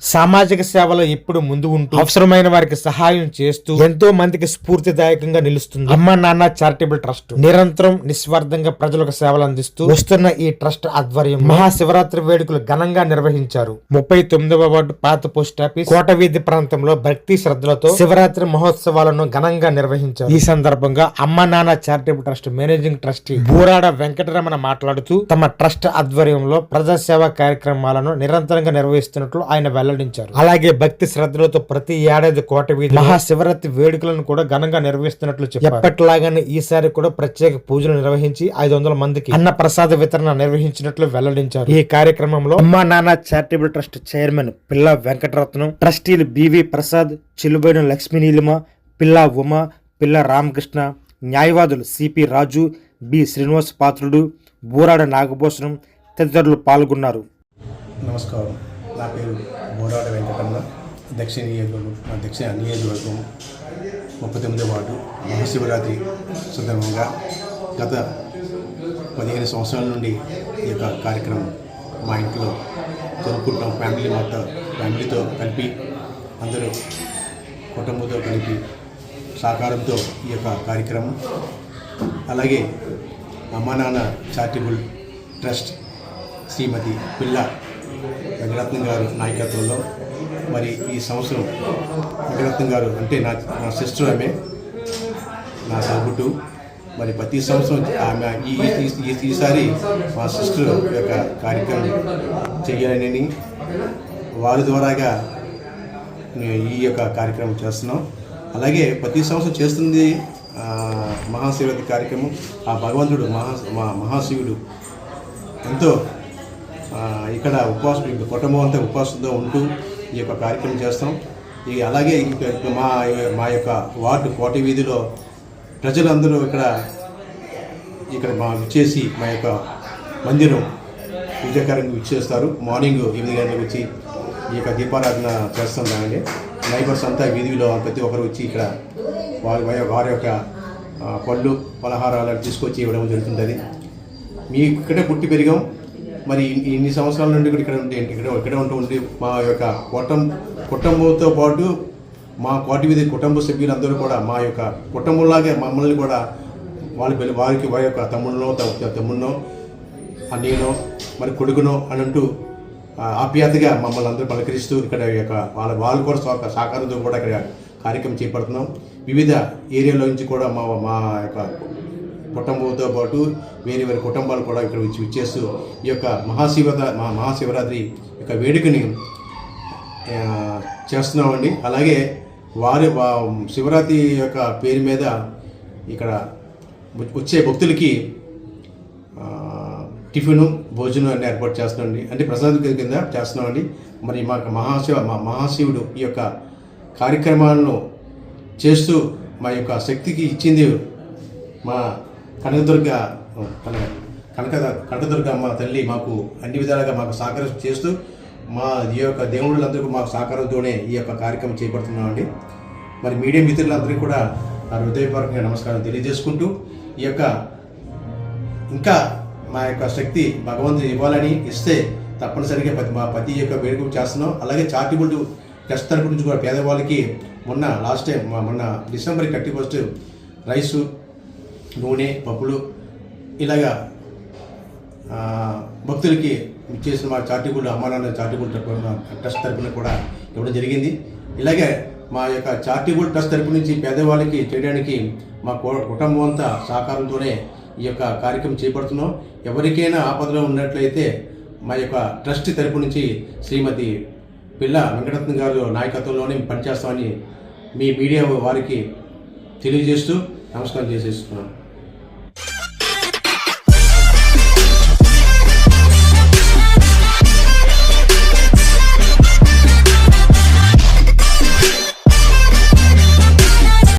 సామాజిక సేవలో ఎప్పుడు ముందు ఉంటూ అవసరమైన వారికి సహాయం చేస్తూ ఎంతో మందికి స్ఫూర్తిదాయకంగా నిలుస్తుంది. అమ్మ నాన్న చారిటబుల్ ట్రస్ట్ నిరంతరం నిస్వార్థంగా ప్రజలకు సేవలు అందిస్తూ వస్తున్న ఈ ట్రస్ట్ ఆధ్వర్యం మహాశివరాత్రి వేడుకలు ఘనంగా నిర్వహించారు. ముప్పై తొమ్మిదవ వార్డు పాత పోస్ట్ ఆఫీస్ కోట వీధి ప్రాంతంలో భక్తి శ్రద్ధలతో శివరాత్రి మహోత్సవాలను ఘనంగా నిర్వహించారు. ఈ సందర్భంగా Amma Nanna charitable trust managing trustee Burada Venkataramana మాట్లాడుతూ తమ ట్రస్ట్ ఆధ్వర్యంలో ప్రజా సేవా కార్యక్రమాలను నిరంతరంగా నిర్వహిస్తున్నట్లు ఆయన వెల్లడించారు. అలాగే భక్తి శ్రద్ధలతో ప్రతి ఏడాది కోట వీధి మహాశివరాత్రి వేడుకలను కూడా ఘనంగా నిర్వహిస్తున్నట్లు చెప్పారు. ఎప్పటిలాగానే ఈసారి కూడా ప్రత్యేక పూజలు నిర్వహించి ఐదు వందల మందికి అన్న ప్రసాద వితరణ నిర్వహించినట్లు వెల్లడించారు. ఈ కార్యక్రమంలో అమ్మా నాన్న charitable trust chairman Pilla Venkataratnam ట్రస్టీలు బివి ప్రసాద్ చిలుబైన లక్ష్మీ నీలిమ పిల్ల ఉమ పిల్ల రామకృష్ణ న్యాయవాదులు C P Raju B Srinivas Patrudu Burada Nagabhushanam తదితరులు పాల్గొన్నారు. నమస్కారం. నా పేరు బోరాడ వెంకటన్న. దక్షిణ నియోజకవర్గం మా దక్షిణ నియోజకవర్గం ముప్పై తొమ్మిదో వార్డు మహాశివరాత్రి సందర్భంగా గత పదిహేను సంవత్సరాల నుండి ఈ యొక్క కార్యక్రమం మా ఇంట్లో జరుపుకుంటున్నాం. ఫ్యామిలీ మొత్తం ఫ్యామిలీతో కలిపి అందరూ కుటుంబంతో కలిపి సహకారంతో ఈ యొక్క కార్యక్రమం. అలాగే అమ్మా నాన్న చారిటబుల్ ట్రస్ట్ శ్రీమతి పిల్ల వెంకటరత్నం గారు నాయకత్వంలో మరి ఈ సంవత్సరం వెంకటరత్నం గారు అంటే నా నా సిస్టర్ ఆమె నా తగ్గుట్టు మరి ప్రతి సంవత్సరం ఆమె ఈ ఈసారి మా సిస్టర్ యొక్క కార్యక్రమం చేయాలని వారి ద్వారాగా ఈ యొక్క కార్యక్రమం చేస్తున్నాం. అలాగే ప్రతి సంవత్సరం చేస్తుంది మహాశివరాత్రి కార్యక్రమం. ఆ భగవంతుడు మహా మా- మహాశివుడు ఎంతో ఇక్కడ ఉపవాసం ఇంకా కుటుంబం అంతా ఉపవాసంతో ఉంటూ ఈ యొక్క కార్యక్రమం చేస్తాం ఈ అలాగే మా మా యొక్క వార్డు కోటి వీధిలో ప్రజలందరూ ఇక్కడ ఇక్కడ మా విచ్చేసి మా యొక్క మందిరం విజయకరంగా విచ్చేస్తారు. మార్నింగ్ ఎనిమిది గంటలకు వచ్చి ఈ యొక్క దీపారాధన చేస్తాం దాన్ని. నైబర్స్ అంతా వీధిలో ప్రతి ఒక్కరు వచ్చి ఇక్కడ వారి వారి- యొక్క పళ్ళు పలహారాలు తీసుకొచ్చి ఇవ్వడం జరుగుతుంటుంది. మీ ఇక్కడే పుట్టి పెరిగాం. మరి ఇన్ని- సంవత్సరాల నుండి కూడా ఇక్కడ ఉంటే ఇక్కడ ఇక్కడే ఉంటూ ఉండి మా యొక్క కుటుంబ కుటుంబంతో పాటు మా కోటి మీద కుటుంబ సభ్యులందరూ కూడా మా యొక్క కుటుంబంలాగే మమ్మల్ని కూడా వాళ్ళ పిల్ల వారికి వారి యొక్క తమ్ముళ్ళనో త- అన్నయ్యనో మరి కొడుకునో అని అంటూ ఆప్యాతగా ఆప్యాయతగా మమ్మల్ని అందరూ పలకరిస్తూ ఇక్కడ యొక్క వాళ్ళ వాళ్ళు కూడా సహకారంతో కూడా ఇక్కడ కార్యక్రమం చేపడుతున్నాం. వివిధ ఏరియాలో నుంచి కూడా మా మా యొక్క కుటుంబంతో పాటు వేరే వేరే కుటుంబాలు కూడా ఇక్కడ వచ్చి విచ్చేస్తూ ఈ యొక్క మహాశివత మహా మహాశివరాత్రి యొక్క వేడుకని చేస్తున్నామండి. అలాగే వారి వా- శివరాత్రి యొక్క పేరు మీద ఇక్కడ వచ్చే భక్తులకి టిఫిను భోజనం అన్ని ఏర్పాటు చేస్తున్నామండి. అంటే ప్రసాదం కింద చేస్తున్నామండి. మరి మా మహాశివ మా మహాశివుడు ఈ యొక్క కార్యక్రమాలను చేస్తూ మా యొక్క శక్తికి ఇచ్చింది మా కనకదుర్గ కనక కనక కనకదుర్గ మా తల్లి మాకు అన్ని విధాలుగా మాకు సహకారం చేస్తూ మా ఈ యొక్క దేవుళ్ళందరికీ మాకు సహకారంతోనే ఈ యొక్క కార్యక్రమం చేపడుతున్నామండి. మరి మీడియా మిత్రులందరికీ కూడా నా హృదయపూర్వకంగా నమస్కారం తెలియజేసుకుంటూ ఈ యొక్క ఇంకా మా యొక్క శక్తి భగవంతుడు ఇవ్వాలని ఇస్తే తప్పనిసరిగా ప్రతి మా ప్రతి యొక్క వేడుక చేస్తున్నాం. అలాగే చారిటబుల్ ట్రస్ట్ తరపు నుంచి కూడా పేదవాళ్ళకి మొన్న లాస్ట్ టైం మా- మొన్న డిసెంబర్ థర్టీ ఫస్ట్ రైసు నూనె పప్పులు ఇలాగా భక్తులకి చేసిన మా చారిటబుల్ అమ్మానాన్న చారిటబుల్ తరపున ట్రస్ట్ తరపున కూడా ఇవ్వడం జరిగింది. ఇలాగే మా యొక్క చారిటబుల్ ట్రస్ట్ తరపు నుంచి పేదవాళ్ళకి చేయడానికి మా కుటుంబం అంతా సహకారంతోనే ఈ యొక్క కార్యక్రమం చేపడుతున్నాం. ఎవరికైనా ఆపదలో ఉన్నట్లయితే మా యొక్క ట్రస్ట్ తరపు నుంచి శ్రీమతి పిల్ల వెంకటరత్న గారు నాయకత్వంలోనే పనిచేస్తామని మీ మీడియా వారికి తెలియజేస్తూ నమస్కారం చేసేస్తున్నాను